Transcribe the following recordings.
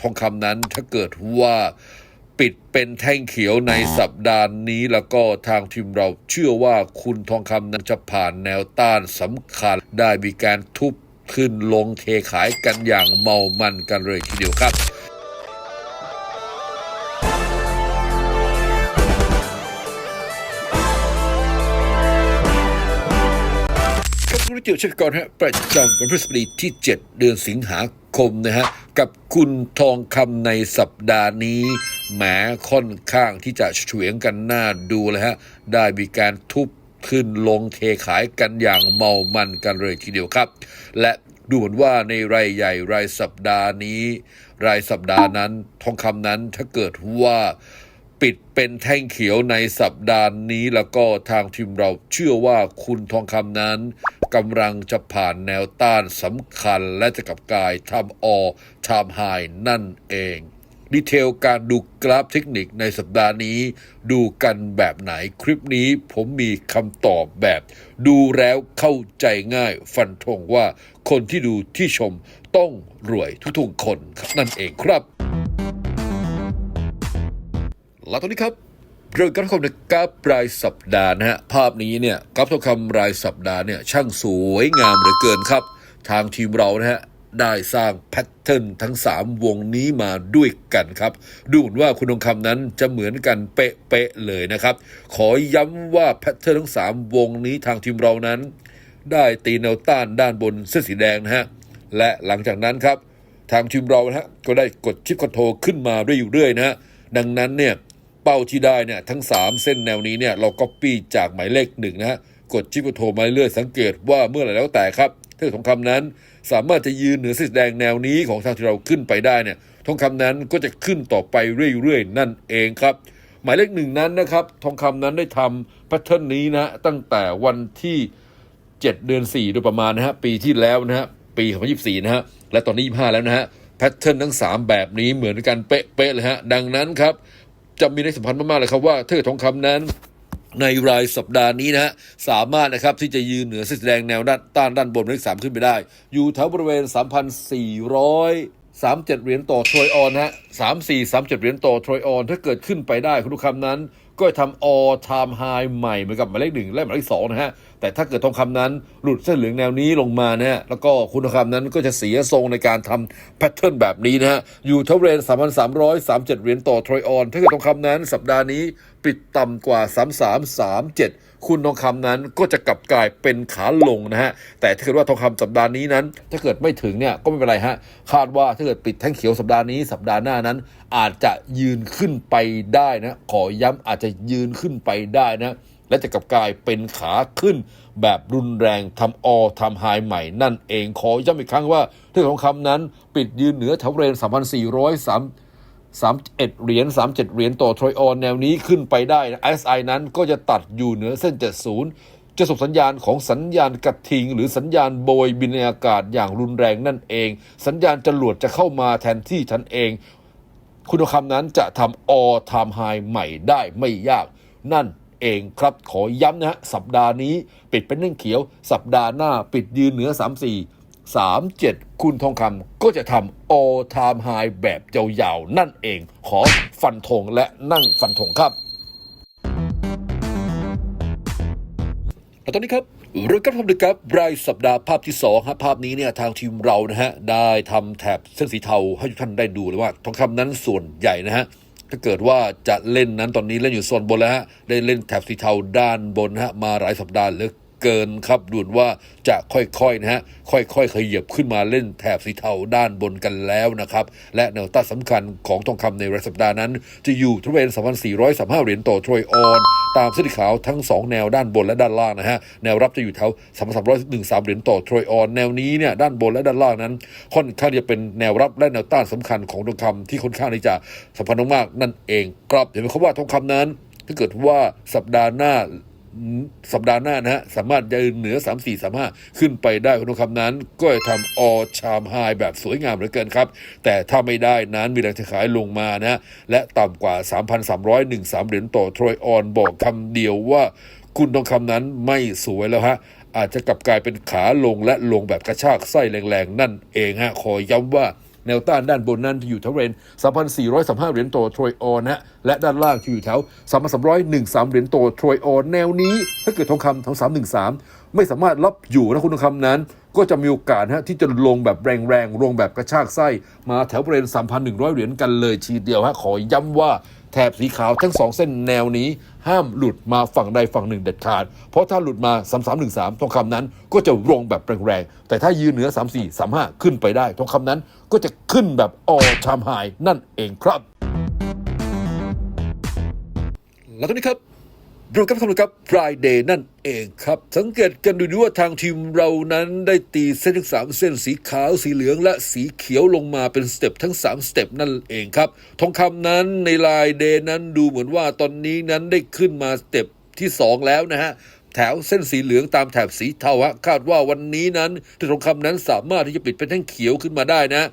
ทองคำนั้นถ้าเกิดว่าปิดเป็นแท่งเขียวในสัปดาห์นี้แล้วก็ทางทีมเราเชื่อว่าคุณทองคำนั้นจะผ่านแนวต้านสำคัญ ได้มีการทุบขึ้นลงเทขายกันอย่างเมามันกันเลยทีเดียวครับ ครับคุณจิตชักรฮะประจำวันพฤหัสบดีที่ 7 เดือนสิงหาคมนะฮะกับคุณทองคำในสัปดาห์นี้แหมค่อนข้างที่จะเฉวยงกันหน้าดูเลยฮะได้มีการทุบขึ้นลงเทขายกันอย่างเมามันกันเลยทีเดียวครับ และดูเหมือนว่าในรายใหญ่รายสัปดาห์นี้ รายสัปดาห์นั้นทองคำนั้นถ้าเกิดว่า ปิดเป็นแท่งเขียวในสัปดาห์นี้แล้วก็ทางทีมเราเชื่อว่าคุณทองคำนั้นกำลังจะผ่านแนวต้านสำคัญและจะกลับกายทำออทำไฮนั่นเอง ดีเทลการดูกราฟเทคนิคในสัปดาห์นี้ ดูกันแบบไหนคลิปนี้ผมมีคำตอบแบบ ดูแล้วเข้าใจง่ายฟันธงว่าคนที่ดูที่ชมต้องรวยทุกๆคนครับนั่นเองครับ แล้วตอนนี้ครับเรื่องการทองคำในกราฟรายสัปดาห์นะฮะภาพนี้เนี่ยกราฟทองคำรายสัปดาห์เนี่ยช่างสวยงามเหลือเกินครับ ทางทีมเรานะฮะได้สร้างแพทเทิร์นทั้ง 3 วงนี้มาด้วยกันครับ ดูเหมือนว่าคุณทองคำนั้นจะเหมือนกันเป๊ะๆเลยนะครับ ขอย้ำว่าแพทเทิร์นทั้ง 3 วงนี้ทางทีมเรานั้น ได้ตีแนวต้านด้านบนเส้นสีแดงนะฮะและหลังจากนั้นครับ ทางทีมเรานะฮะก็ได้กดชิปคอนโทรขึ้นมาเรื่อยๆนะฮะดังนั้นเนี่ย เป้าที่ได้เนี่ยทั้ง 3 เส้นแนวนี้เนี่ยเราก็ปี้จากหมายเลขหนึ่งนะฮะกดชิปโทรมาเรื่อยสังเกตว่าเมื่อไหร่แล้วแต่ครับเทือกทองคำนั้น สามารถจะยืนเหนือเส้นแดงแนวนี้ของทางที่เราขึ้นไปได้เนี่ยทองคำนั้นก็จะขึ้นต่อไปเรื่อยๆ นั่นเองครับ หมายเลขหนึ่งนั้นนะครับทองคำนั้นได้ทำแพทเทิร์นนี้นะตั้งแต่วันที่ 7 เดือน 4 โดยประมาณนะฮะปีที่แล้วนะฮะปี2024 นะฮะและตอนนี้ 25 แล้วนะฮะแพทเทิร์นทั้ง 3 แบบนี้เหมือนกันเป๊ะๆเลยฮะดังนั้นครับ จะมีในสัมพันธ์มากๆเลยครับว่าถ้าเกิดทองคำนั้นในรายสัปดาห์นี้นะฮะสามารถนะครับที่จะยืนเหนือเส้นแดงแนวด้านต้านด้านบนเลขสามขึ้นไปได้ อยู่แถวบริเวณ 3,400 37 เหรียญต่อทรอยออนฮะ3 4 3 7 เหรียญต่อทรอยออน ถ้าเกิดขึ้นไปได้คุณทุกคำนั้น ก็ทำ all time high ใหม่เหมือนกับหมายเลขหนึ่งและหมายเลขสองนะฮะ แต่ถ้าเกิดทองคำนั้นหลุดเส้นเหลืองแนวนี้ลงมานะฮะ แล้วก็คุณทองคำนั้นก็จะเสียทรงในการทำแพทเทิร์นแบบนี้นะฮะ อยู่แถวบริเวณ3,337 เหรียญต่อทรอยออน ถ้าเกิดทองคำนั้นสัปดาห์นี้ปิดต่ำกว่า 3337 คุณทองคำนั้นก็จะกลับกลายเป็นขาลงนะฮะ แต่ถ้าเกิดว่าทองคำสัปดาห์นี้นั้น ถ้าเกิดไม่ถึงเนี่ยก็ไม่เป็นไรฮะ คาดว่าถ้าเกิดปิดแท่งเขียวสัปดาห์นี้สัปดาห์หน้านั้น อาจจะยืนขึ้นไปได้นะ ขอย้ำอาจจะยืนขึ้นไปได้นะ และจะกลับกลายเป็นขาขึ้น แบบรุนแรงทำออทำไฮใหม่นั่นเองขอย้ำอีกครั้งว่าถ้าทองคำนั้น ปิดยืนเหนือแถวบริเวณ3,403 31 เหรียญ 37 เหรียญต่อทรอยออนแนวนี้ขึ้นไปได้นะ SI นั้นก็จะตัดอยู่เหนือเส้น 70 จะส่งสัญญาณของสัญญาณกระทิง หรือสัญญาณโบยบินในอากาศอย่างรุนแรงนั่นเอง สัญญาณจรวดจะเข้ามาแทนที่ฉันเอง คุณคำนั้นจะทำ all time high ใหม่ได้ไม่ยาก นั่นเองครับขอย้ำนะฮะสัปดาห์นี้ ปิดเป็นเรื่องเขียว สัปดาห์หน้าปิดยืนเหนือ 34 37 คุณทองคำก็จะทำ all time high แบบยาวๆ นั่นเอง ขอฟันธงและนั่งฟันธงครับแล้วตอนนี้ครับเรื่องการทำดึกครับรายสัปดาห์ภาพที่2ฮะภาพนี้เนี่ยทางทีมเรานะฮะได้ทำแถบเส้นสีเทาให้ทุกท่านได้ดูเลยว่าทองคำนั้นส่วนใหญ่นะฮะถ้าเกิดว่าจะเล่นนั้นตอนนี้เล่นอยู่โซนบนแล้วฮะได้เล่นแถบสีเทาด้านบนฮะมาหลายสัปดาห์เหลือ เกินครับดูนว่าจะค่อยๆนะฮะค่อยๆขยับขึ้นมาเล่นแถบสีเทาด้านบนกันแล้วนะครับ และแนวต้านสำคัญของทองคำในรายสัปดาห์นั้น จะอยู่ที่บริเวณ3,435เหรียญต่อทรอยออน ตามเส้นขาวทั้ง 2 แนวด้านบนและด้านล่างนะฮะแนวรับจะอยู่แถว3,313เหรียญต่อทรอยออน แนวนี้เนี่ยด้านบนและด้านล่างนั้น ค่อนข้างจะเป็นแนวรับและแนวต้านสำคัญของทองคำที่ค่อนข้างที่จะสำคัญมากนั่นเองครับเห็นไหมครับว่าทองคำนั้นถ้าเกิดว่าสัปดาห์หน้า สัปดาห์หน้านะฮะ สามารถยืนเหนือ 3 4 3 5 ขึ้นไปได้คุณผู้ชมนั้น ก็จะทำออชามไฮแบบสวยงามเหลือเกินครับ แต่ถ้าไม่ได้นั้นมีแรงขายลงมานะ และต่ำกว่า 3,313 เหรียญต่อทรอยออนบอกคำเดียวว่าคุณทองคำนั้นไม่สวยแล้วฮะอาจจะกลับกลายเป็นขาลงและลงแบบกระชากไส้แรงๆ นั่นเองฮะขอย้ำว่า แนวต้านด้านบนนั้นอยู่แถวเรน3,435 เหรียญต่อทรอยออนนะและด้านล่างอยู่แถว3,313 เหรียญต่อทรอยออนแนวนี้ ถ้าเกิดทองคำทั้ง313 ไม่สามารถรับอยู่นะคุณทองคำนั้น ก็จะมีโอกาสฮะที่จะลงแบบแรงๆลงแบบกระชากไส้ มาแถวบริเวณ3,100 เหรียญกันเลยทีเดียวฮะขอย้ำว่า แถบสีขาวทั้งสองเส้นแนวนี้ ห้ามหลุดมาฝั่งใดฝั่งหนึ่งเด็ดขาด เพราะถ้าหลุดมา 3313 ทองคำนั้นก็จะลงแบบแรงๆ แต่ถ้ายืนเหนือ 34 35 ขึ้นไปได้ ทองคำนั้นก็จะขึ้นแบบออชามไฮนั่นเองครับ แล้วก็นี่ครับ เรากับคำนวณครับ Friday นั่นเองครับ สังเกตกันดูด้วยว่าทางทีมเรานั้นได้ตีเส้นทั้งสามเส้นสีขาวสีเหลืองและสีเขียวลงมาเป็นสเต็ปทั้ง 3 สเต็ปนั่นเองครับ ทองคำนั้นในลายเดย์นั้นดูเหมือนว่าตอนนี้นั้นได้ขึ้นมาสเต็ปที่ 2 แล้วนะฮะแถวเส้นสีเหลืองตามแถบสีเทาคาดว่าวันนี้นั้นทองคำนั้นสามารถที่จะปิดเป็นแท่งเขียวขึ้นมาได้นะ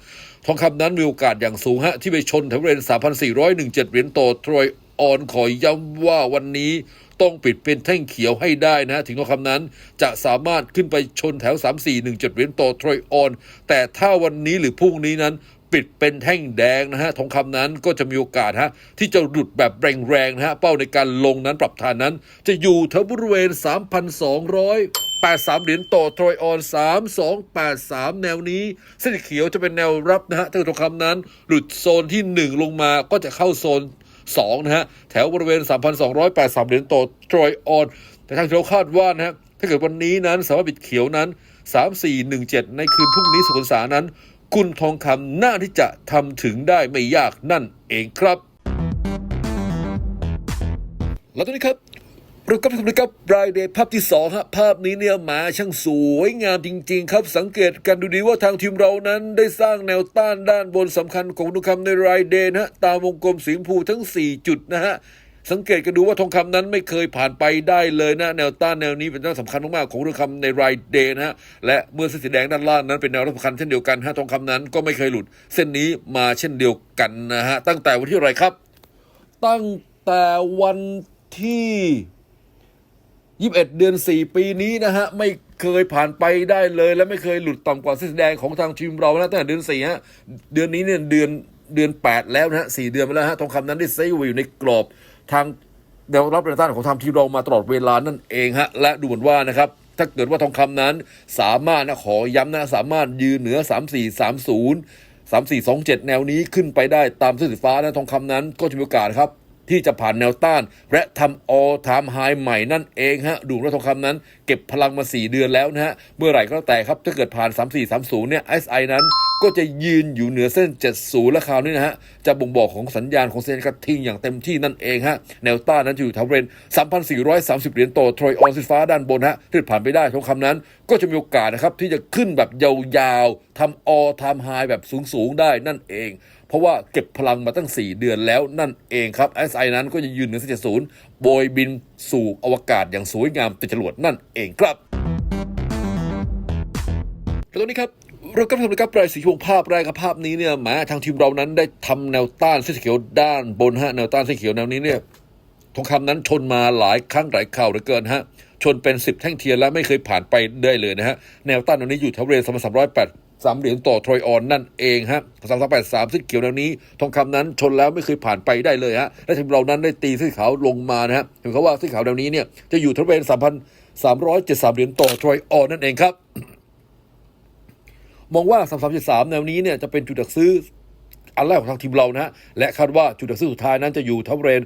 ทองคำนั้นมีโอกาสอย่างสูงฮะที่ไปชนแถวบริเวณ3,417เหรียญต่อทรอย ออนขอย้ำว่าวันนี้ต้องปิดเป็นแท่งเขียวให้ได้นะถึงทองคำนั้นจะสามารถขึ้นไปชนแถว 3417เหรียญต่อทรอยออน แต่ถ้าวันนี้หรือพรุ่งนี้นั้นปิดเป็นแท่งแดงนะฮะทองคำนั้นก็จะมีโอกาสฮะที่จะหลุดแบบแรงๆนะฮะเป้าในการลงนั้นปรับฐานนั้น จะอยู่แถวบริเวณ 3,283 เหรียญต่อทรอยออน 3283 แนวนี้ เส้นเขียวจะเป็นแนวรับนะฮะถ้าทองคำนั้น หลุดโซนที่ 1 ลงมาก็จะเข้าโซน 2นะฮะแถวบริเวณ 3,283 เหรียญต่อทรอยออน แต่ทางเราคาดว่านะฮะถ้าเกิดวันนี้นั้นสามารถบิดเขียวนั้น 3417 ในคืนพรุ่งนี้สุขนสานั้นคุณทองคำน่าที่จะทำถึงได้ไม่ยากนั่นเองครับ แล้วตอนนี้ครับ เราก็ทำนะครับรายเดย์ภาพที่2ฮะภาพนี้เนี่ยหมาช่างสวยงามจริง ๆ ครับ สังเกตกันดูดีว่าทางทีมเรานั้นได้สร้างแนวต้านด้านบนสำคัญของทองคำในรายเดย์นะฮะตามวงกลมสีชมพูทั้ง 4 จุดนะฮะสังเกตกันดูว่าทองคำนั้นไม่เคยผ่านไปได้เลยนะ แนวต้านแนวนี้เป็นแนวสำคัญมากๆของทองคำในรายเดย์นะฮะและเมื่อเส้นสีแดงด้านล่างนั้นเป็นแนวสำคัญเช่นเดียวกันฮะทองคำนั้นก็ไม่เคยหลุด เส้นนี้มาเช่นเดียวกันนะฮะตั้งแต่วันที่อะไรครับ ตั้งแต่วันที่ 21 เดือน 4 ปีนี้นะฮะ ไม่เคยผ่านไปได้เลย และไม่เคยหลุดต่ำกว่าเส้นแดงของทางทีมเรานะตั้งแต่เดือน4ฮะเดือนนี้เนี่ยเดือนเดือน 8 แล้วนะฮะ4เดือนไปแล้วฮะทองคำนั้นได้เซฟอยู่ในกรอบทางแนวรับแนวต้านของทางทีมเรามาตลอดเวลานั่นเองฮะและดูเหมือนว่านะครับถ้าเกิดว่าทองคำนั้นสามารถนะขอย้ำนะสามารถยืนเหนือ 3430 3427 แนวนี้ขึ้นไปได้ตามเส้นสีฟ้านะทองคำนั้นก็จะมีโอกาสครับ ที่จะผ่านแนวต้าน และทำ all time high ใหม่นั่นเองฮะดูว่าทองคำนั้น เก็บพลังมา 4 เดือนแล้วนะฮะ เมื่อไหร่ก็แล้วแต่ครับ ถ้าเกิดผ่าน 3430 เนี่ย SI นั้นก็จะยืนอยู่เหนือเส้น 70 และคราวนี้นะฮะ จะบ่งบอกของสัญญาณของเส้นกระทิงอย่างเต็มที่นั่นเองฮะ แนวต้านนั้นอยู่แถวบริเวณ3,430 เหรียญต่อทรอยออนสีฟ้าด้านบนฮะที่ผ่านไปได้ทองคำนั้น ก็จะมีโอกาสนะครับที่จะขึ้นแบบยาวๆทำ all time high แบบสูงๆได้นั่นเอง ราะว่าเก็บพลังมาตั้ง 4 เดือนแล้วนั่นเองครับ SI นั้นก็จะยืนเหนือเส้น70 โบยบินสู่อวกาศอย่างสวยงามติดจรวดนั่นเองครับแล้วตรงนี้ครับเราก็ทำนะครับรายสีชวงภาพแรกกับภาพนี้เนี่ยหมทางทีมเรานั้นได้ทำแนวต้านเส้นสีเขียวด้านบนฮะแนวต้านเส้นเขียวแนวนี้เนี่ยทองคำนั้นชนมาหลายครั้งหลายคราวเหลือเกินฮะชนเป็น 10 แท่งเทียนแล้วไม่เคยผ่านไปได้เลยนะฮะแนวต้านตรงนี้อยู่แถวบริเวณสามสามร้อยแปด สามเหรียญต่อทรอยออนนั่นเองฮะสามสามแปดสามซึ่งเขียวแนวนี้ ทองคำนั้นชนแล้วไม่เคยผ่านไปได้เลยฮะและทีมเรานั้นได้ตีเส้นขาวลงมานะฮะถึงเขาว่าเส้นขาวแนวนี้เนี่ยจะอยู่แถวบริเวณสามพันสามร้อยเจ็ดสามเหรียญต่อทรอยออนนั่นเองครับมองว่า 3373 แนวนี้เนี่ยจะเป็นจุดดักซื้อ อันแรกของทางทีมเรานะฮะและคาดว่าจุดดักซื้อสุดท้ายนั้นจะอยู่ทั้งบริเวณ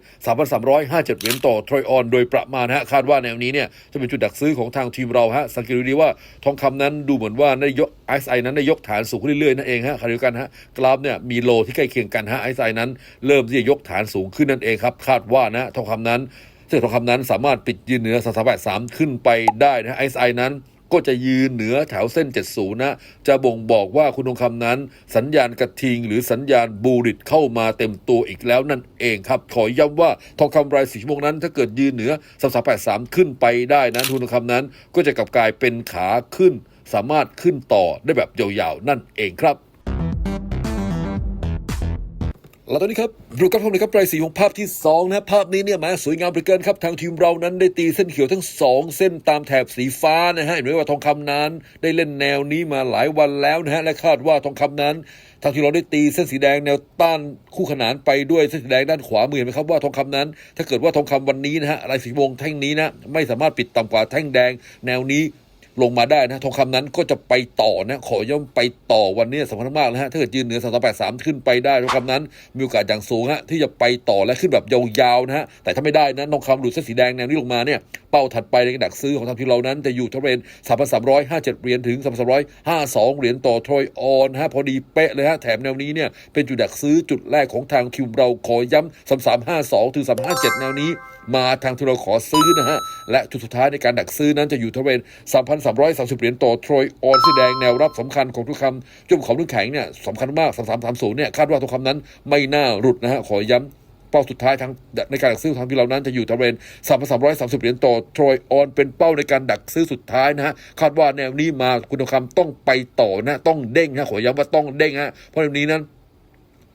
3,357 เหรียญต่อทรอยออนโดยประมาณฮะคาดว่าแนวนี้เนี่ยจะเป็นจุดดักซื้อของทางทีมเราฮะสังเกตดูดีว่าทองคำนั้นดูเหมือนว่าได้ยก SI นั้นได้ยกฐานสูงขึ้นเรื่อยๆนั่นเองฮะขณะเดียวกันฮะกราฟเนี่ยมีโลที่ใกล้เคียงกันฮะ SI นั้น เริ่มที่จะยกฐานสูงขึ้นนั่นเองครับคาดว่านะทองคำนั้นซึ่งทองคำนั้นสามารถปิดยืนเหนือ383ขึ้นไปได้นะ SI นั้น ก็จะยืนเหนือแถวเส้น 70 นะ จะบ่งบอกว่าคุณทองคำนั้น สัญญาณกระทิง หรือสัญญาณบูริตเข้ามาเต็มตัวอีกแล้วนั่นเองครับ ขอย้ำว่าทองคำรายสีชั่วโมงนั้น ถ้าเกิดยืนเหนือ 3383 ขึ้นไปได้นะทุนทองคำนั้น ก็จะกลับกลายเป็นขาขึ้น สามารถขึ้นต่อได้แบบยาวๆนั่นเองครับ แล้วตอนนี้ครับดูกราฟผมนะครับรายสีของภาพที่2นะภาพนี้เนี่ยมาสวยงามเหลือเกินครับทางทีมเรานั้นได้ตีเส้นเขียวทั้ง 2 เส้นตามแถบสีฟ้านะฮะเห็นไหมว่าทองคำนั้น ได้เล่นแนวนี้มาหลายวันแล้วนะฮะและคาดว่าทองคำนั้นทางที่เราได้ตีเส้นสีแดงแนวต้านคู่ขนานไปด้วยเส้นสีแดงด้านขวามือเห็นไหมครับว่าทองคำนั้น ถ้าเกิดว่าทองคำวันนี้นะฮะรายสีวงแท่งนี้นะไม่สามารถปิดต่ำกว่าแท่งแดงแนวนี้ ลงมาได้นะทองคำนั้นก็จะไปต่อนะขอย่อมไปต่อวันนี้สำคัญมากนะฮะถ้าเกิดยืนเหนือสามแปดสามขึ้นไปได้ทองคำนั้น มีโอกาสอย่างสูงฮะที่จะไปต่อและขึ้นแบบยาวๆนะฮะแต่ถ้าไม่ได้นะทองคำหลุดเส้นสีแดงแนวนี้ลงมาเนี่ยเป้าถัดไปในกระดักซื้อของทางทีมเรานั้นจะอยู่ที่บริเวณสามพันสามร้อยห้าเหรียญถึงสามพันสามร้อยห้าสองเหรียญต่อทรอยออนฮะพอดีเป๊ะเลยฮะแถมแนวนี้เนี่ยเป็นจุดดักซื้อจุดแรกของทางทีมเราขอย้ำสามสามห้าสองถึงสามห้าเจ็ดแนวนี้ มาทางที่เราขอซื้อนะฮะ และจุดสุดท้ายในการดักซื้อนั้นจะอยู่ที่บริเวณ3,330 เหรียญต่อทรอยออนสีแดงแนวรับสำคัญของทุกคำจุ่มของทุกแข็งเนี่ยสำคัญมาก 3330 เนี่ยคาดว่าทุกคำนั้นไม่น่าหลุดนะฮะ ขอย้ำเป้าสุดท้ายทางในการดักซื้อทางที่เรานั้นจะอยู่ที่บริเวณ3,330 เหรียญต่อทรอยออนเป็นเป้าในการดักซื้อสุดท้ายนะฮะ คาดว่าแนวนี้มาคุณทองคำต้องไปต่อนะ ต้องเด้งฮะ ขอย้ำว่าต้องเด้งฮะ เพราะแนวนี้นั้น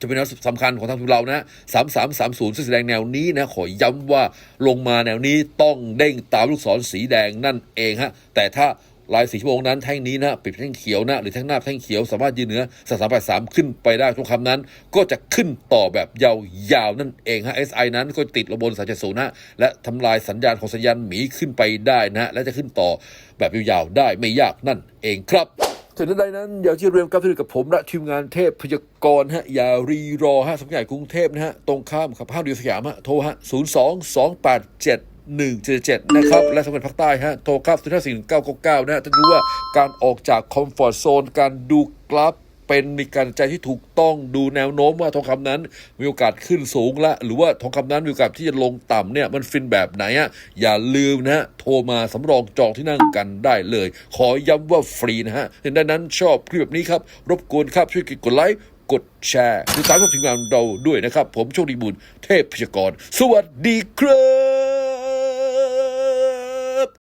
จะเป็นแนวสำคัญของทางทีมเรานะสามสามสามศูนย์แสดงแนวนี้นะขอย้ำว่าลงมาแนวนี้ต้องเด้งตามลูกศรสีแดงนั่นเองฮะแต่ถ้าลายสีชั่วโมงนั้นแท่งนี้นะปิดแท่งเขียวนะหรือแท่งหน้าแท่งเขียวสามารถยืนเหนือสามแปดสามขึ้นไปได้ทุกคำนั้น ก็จะขึ้นต่อแบบยาวๆนั่นเองฮะ SI นั้นก็ติดระบนสายเจ็ดศูนย์นะและทำลายสัญญาณของสัญญาณหมีขึ้นไปได้นะ และจะขึ้นต่อแบบยาวๆได้ไม่ยากนั่นเองครับ ถึงใดนั้นอย่าที่เรียมกับที่กับผมและทีมงานเทพพยากรฮะอย่ารีรอฮะสำนักงานกรุงเทพนะฮะตรงข้ามกับห้างเดียวสยามฮะโทรฮะ0 2 2 8 7 1 7 7 นะครับ และสำหรับภาคใต้ฮะ โทรครับ0 5 4 9 9 9 นะฮะจะรู้ว่าการออกจากคอมฟอร์ทโซน การดูกราฟ เป็นมีการใจที่ถูกต้องดูแนวโน้มว่าทองคำนั้น มีโอกาสขึ้นสูงละ หรือว่าทองคำนั้นมีโอกาสที่จะลงต่ำเนี่ยมันฟินแบบไหนอะอย่าลืมนะโทรมาสำรองจองที่นั่งกันได้เลย ขอย้ำว่าฟรีนะฮะเห็นดังนั้นชอบคลิปแบบนี้ครับ รบกวนครับช่วยกดไลค์กดแชร์ติดตามกับทีมงานเราด้วยนะครับ ผมโชคดีบุญเทพพยากร สวัสดีครับ